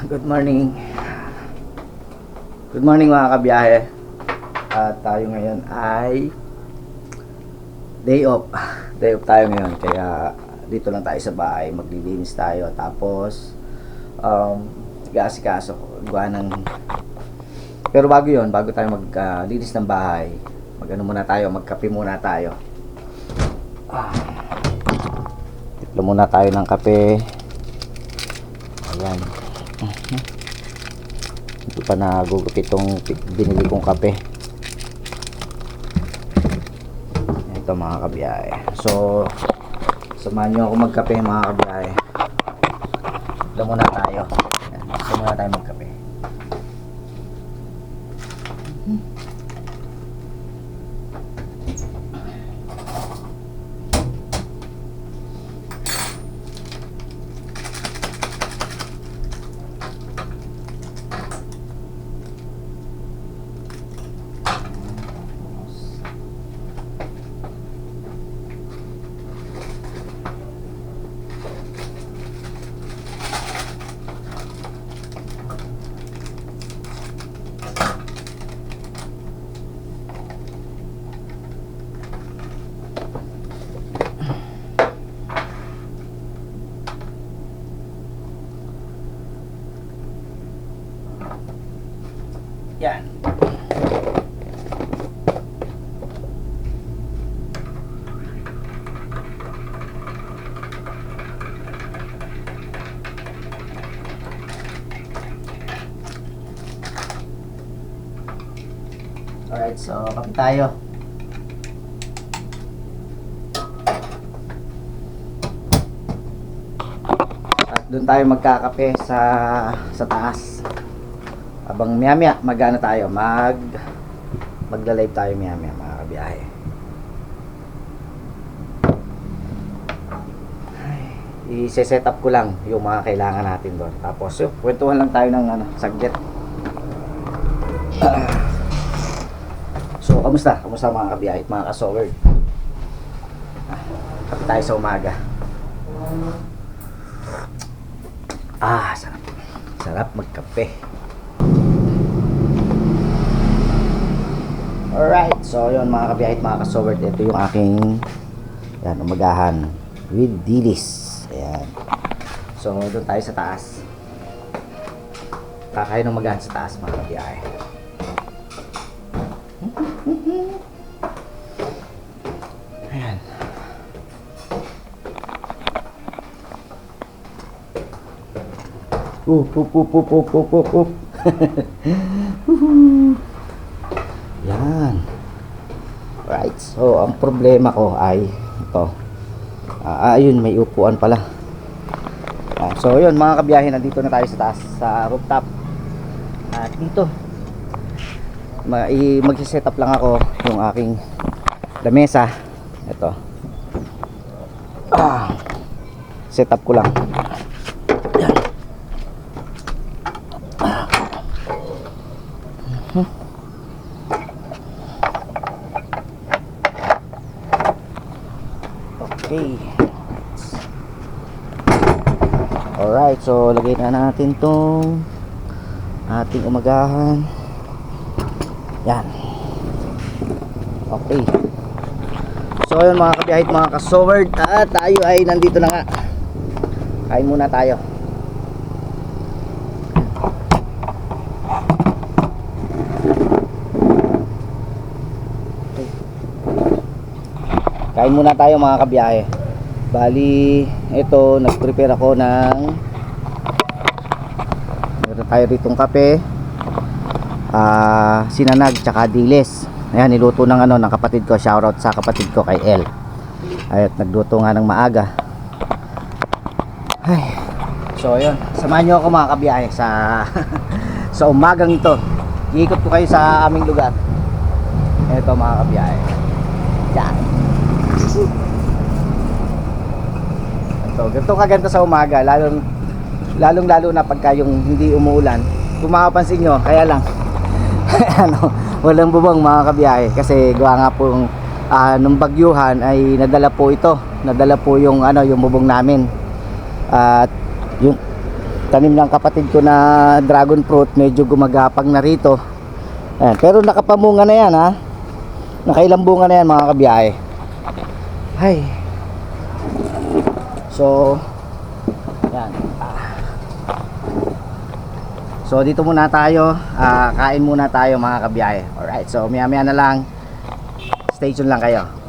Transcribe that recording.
Good morning. Good morning mga kabiyahe. At tayo ngayon ay day off. Day off tayo ngayon. Kaya dito lang tayo sa bahay. Maglilinis tayo. Tapos, um, gasikaso. Gawa ng... Pero bago yon bago tayo maglinis ng bahay, mag-ano muna tayo, magkape muna tayo. Ah. Tiplo muna tayo ng kape. Ayan. Hindi pa nagugupit itong binili kong kape. Ito mga kabiyahe. So, samahan nyo ako magkape mga kabiyahe. Ito muna tayo. Ayan. Ito muna tayo magkape. Yan. Alright, so kape tayo. At doon tayo magkakape sa sa taas. Abang maya maya magana tayo, mag magla-live tayo maya mga kabiyahe. I-set up ko lang yung mga kailangan natin doon. Tapos, yun, kwentuhan lang tayo ng ano. Ah. So, kamusta? Kamusta mga kabiyahe at mga kasowerd? Ah, Kape tayo sa umaga. Ah, sarap. Sarap magkape. Alright, so yun mga kabiyahe at mga kasowerd, ito yung aking yan, umagahan with dilis. Ayan. So, doon tayo sa taas. Kakain umagahan sa taas mga kabiyahe. Ayan. Up, up, up, up, up, up, up. Yan. Right. So, ang problema ko ay ito. Ah, ayun, may upuan pala. Ah, so, yun mga kabiyahe, nandito na tayo sa taas, sa rooftop. At dito, mag-set up lang ako yung aking lamesa. Ito. Ah, set up ko lang. Yan. Okay. Alright, so lagay na natin tong ating umagahan. Yan. Okay. So yun mga kabiyahit, mga kasoward, at tayo ay nandito na nga. Kain muna tayo. Kain muna tayo mga kabiyahe. Bali, ito, nag-prepare ako ng meron tayo ritong kape, ah, sinanag, tsaka dilis. Ayan, niluto ng ano, ng kapatid ko. Shoutout sa kapatid ko kay El. At nagluto nga ng maaga. Ay. So, yun. Samahan nyo ako mga kabiyahe sa sa umagang ito. Iikot ko kayo sa aming lugar. Ito mga kabiyahe. Yan. Ito, ganito kaganda sa umaga, lalong lalong lalo na pagka yung hindi umuulan. Kung makapansin nyo, kaya lang ano, walang bubong mga kabiyahe kasi gawa nga po ah, nung bagyuhan ay nadala po ito, nadala po yung ano, yung bubong namin. At yung tanim ng kapatid ko na dragon fruit, medyo gumagapang na rito. Ayan, pero nakapamunga na yan ha. Nakailang bunga na yan mga kabiyahe. Hay. So, yan. So, dito muna tayo. Ah, kain muna tayo mga kabiyahe. Alright, so maya maya na lang. Stay tuned lang kayo.